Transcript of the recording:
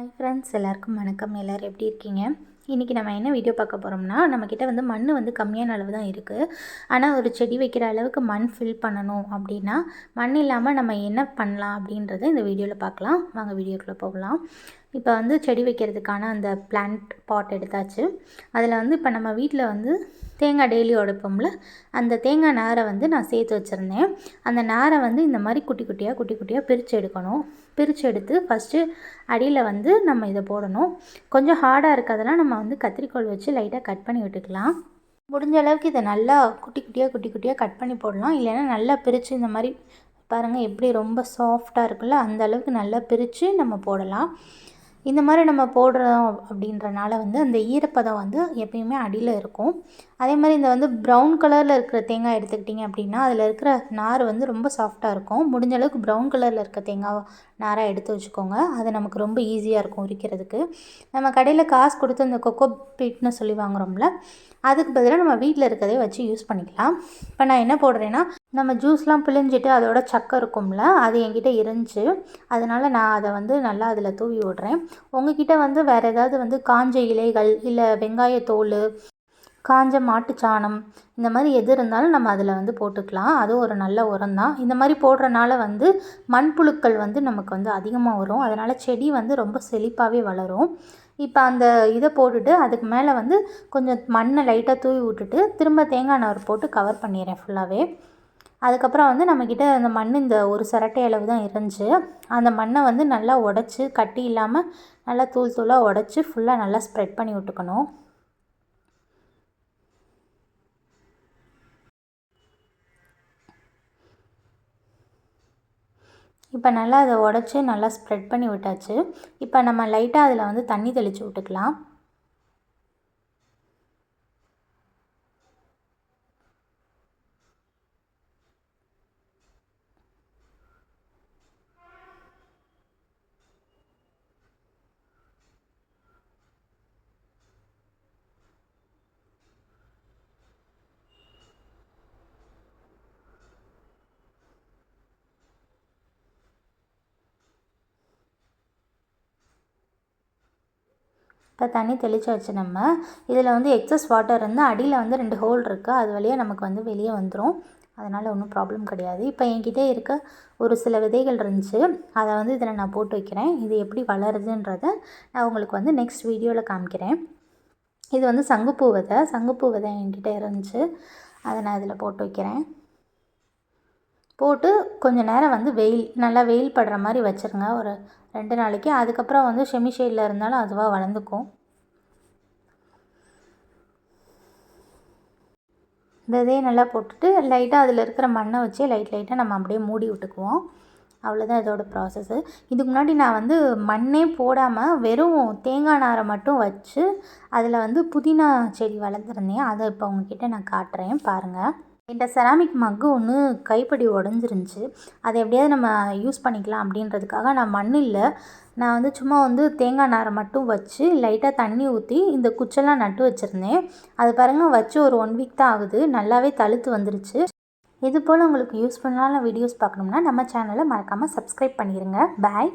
Hi friends எல்லாருக்கும் வணக்கம். எல்லோரும் எப்படி இருக்கீங்க? இன்றைக்கி நம்ம என்ன வீடியோ பார்க்க போகிறோம்னா நம்மக்கிட்ட வந்து மண் வந்து கம்மியான அளவு தான் இருக்குது ஆனால் ஒரு செடி வைக்கிற அளவுக்கு மண் ஃபில் பண்ணணும் அப்படின்னா மண் இல்லாமல் நம்ம என்ன பண்ணலாம் அப்படின்றத இந்த வீடியோவில் பார்க்கலாம். வாங்க வீடியோக்குள்ளே போகலாம். இப்போ வந்து செடி வைக்கிறதுக்கான அந்த பிளான்ட் பாட் எடுத்தாச்சு. அதில் வந்து இப்போ நம்ம வீட்டில் வந்து தேங்காய் டெய்லி உடைப்போம்ல அந்த தேங்காய் நாரை வந்து நான் சேர்த்து வச்சுருந்தேன். அந்த நாரை வந்து இந்த மாதிரி குட்டி குட்டியாக குட்டி குட்டியாக பிரித்து எடுக்கணும். பிரித்து எடுத்து ஃபஸ்ட்டு அடியில் வந்து நம்ம இதை போடணும். கொஞ்சம் ஹார்டாக இருக்கிறதெல்லாம் நம்ம வந்து கத்திரிக்கோள் வச்சு லைட்டாக கட் பண்ணி விட்டுக்கலாம். முடிஞ்ச அளவுக்கு இதை நல்லா குட்டி குட்டியாக குட்டி குட்டியாக கட் பண்ணி போடலாம். இல்லைன்னா நல்லா பிரித்து இந்த மாதிரி பாருங்கள் எப்படி ரொம்ப சாஃப்டாக இருக்குல்ல அந்த அளவுக்கு நல்லா பிரித்து நம்ம போடலாம். இந்த மாதிரி நம்ம போடுறோம் அப்படின்றனால வந்து அந்த ஈரப்பதம் வந்து எப்பயுமே அடியில் இருக்கும். அதே மாதிரி இந்த வந்து ப்ரௌன் கலரில் இருக்கிற தேங்காய் எடுத்துக்கிட்டிங்க அப்படின்னா அதில் இருக்கிற நார் வந்து ரொம்ப சாஃப்டாக இருக்கும். முடிஞ்ச அளவுக்கு ப்ரௌன் கலரில் இருக்க தேங்காய் நாராக எடுத்து வச்சுக்கோங்க. அது நமக்கு ரொம்ப ஈஸியாக இருக்கும் உரிக்கிறதுக்கு. நம்ம கடையில் காசு கொடுத்து அந்த கொக்கோ பீட்னு சொல்லி வாங்குகிறோம்ல அதுக்கு பதிலாக நம்ம வீட்டில் இருக்கிறதே வச்சு யூஸ் பண்ணிக்கலாம். இப்போ நான் என்ன போடுறேன்னா நம்ம ஜூஸ்லாம் பிழிஞ்சிட்டு அதோட சக்கை இருக்கும்ல அது என்கிட்ட இருந்துச்சு அதனால் நான் அதை வந்து நல்லா அதில் தூவி விடுறேன். உங்ககிட்ட வந்து வேறு ஏதாவது வந்து காஞ்ச இலைகள் இல்லை வெங்காயத்தோல் காஞ்ச மாட்டுச்சாணம் இந்த மாதிரி எது இருந்தாலும் நம்ம அதில் வந்து போட்டுக்கலாம். அதுவும் ஒரு நல்ல உரம் தான் இந்த மாதிரி போடுறனால வந்து மண்புழுக்கள் வந்து நமக்கு வந்து அதிகமாக வரும். அதனால் செடி வந்து ரொம்ப செழிப்பாகவே வளரும். இப்போ அந்த இதை போட்டுட்டு அதுக்கு மேலே வந்து கொஞ்சம் மண்ணை லைட்டாக தூவி விட்டுட்டு திரும்ப தேங்காய் நார் போட்டு கவர் பண்ணிடுறேன் ஃபுல்லாகவே அதுக்கப்புறம் வந்து நம்மக்கிட்ட அந்த மண் இந்த ஒரு சிரட்டை அளவு தான் இருந்துச்சு. அந்த மண்ணை வந்து நல்லா உடச்சி கட்டி இல்லாமல் நல்லா தூள் தூளாக உடச்சி ஃபுல்லாக நல்லா ஸ்ப்ரெட் பண்ணி விட்டுக்கணும். இப்போ நல்லா அதை உடச்சி நல்லா ஸ்ப்ரெட் பண்ணி விட்டாச்சு. இப்போ நம்ம லைட்டாக அதில் வந்து தண்ணி தெளித்து விட்டுக்கலாம். இப்போ தண்ணி தெளிச்சாச்சு நம்ம. இதில் வந்து எக்ஸஸ் வாட்டர் இருந்து அடியில் வந்து ரெண்டு ஹோல் இருக்குது அது வழியாக நமக்கு வந்து வெளியே வந்துடும் அதனால் ஒன்றும் ப்ராப்ளம் கிடையாது. இப்போ என்கிட்ட இருக்க ஒரு சில விதைகள் இருந்துச்சு. அதை வந்து இதில் நான் போட்டு வைக்கிறேன். இது எப்படி வளருதுன்றத நான் உங்களுக்கு வந்து நெக்ஸ்ட் வீடியோவில் காமிக்கிறேன். இது வந்து சங்குப்பூ விதை. சங்குப்பூ விதை என்கிட்ட இருந்துச்சு. அதை நான் இதில் போட்டு வைக்கிறேன். போட்டு கொஞ்சம் நேரம் வந்து வெயில் நல்லா வெயில் படுற மாதிரி வச்சுருங்க. ஒரு ரெண்டு நாளைக்கு. அதுக்கப்புறம் வந்து செமி ஷேடில் இருந்தாலும் அதுவாக வளர்ந்துக்கும். விதையை நல்லா போட்டுட்டு லைட்டாக அதில் இருக்கிற மண்ணை வச்சு லைட் லைட்டாக நம்ம அப்படியே மூடி விட்டுக்குவோம். அவ்வளோதான் இதோட ப்ராசஸ்ஸு இதுக்கு முன்னாடி நான் வந்து மண்ணே போடாமல் வெறும் தேங்காய் நாரை மட்டும் வச்சு அதில் வந்து புதினா செடி வளர்த்துருந்தேன். அதை இப்போ உங்ககிட்ட நான் காட்டுறேன். பாருங்கள் இந்த செராமிக் மக்கு ஒன்று கைப்படி உடஞ்சிருந்துச்சு. அதை எப்படியாவது நம்ம யூஸ் பண்ணிக்கலாம் அப்படின்றதுக்காக நான் மண்ணில் நான் வந்து சும்மா வந்து தேங்காய் நாரை மட்டும் வச்சு லைட்டாக தண்ணி ஊற்றி இந்த குச்செல்லாம் நட்டு வச்சுருந்தேன். அது பாருங்கள் வச்சு ஒரு ஒன் வீக் தான் ஆகுது. நல்லாவே தழுத்து வந்துருச்சு. இது போல் உங்களுக்கு யூஸ்ஃபுல்லான வீடியோஸ் பார்க்கணும்னா நம்ம சேனலை மறக்காமல் சப்ஸ்கிரைப் பண்ணிடுங்க பாய்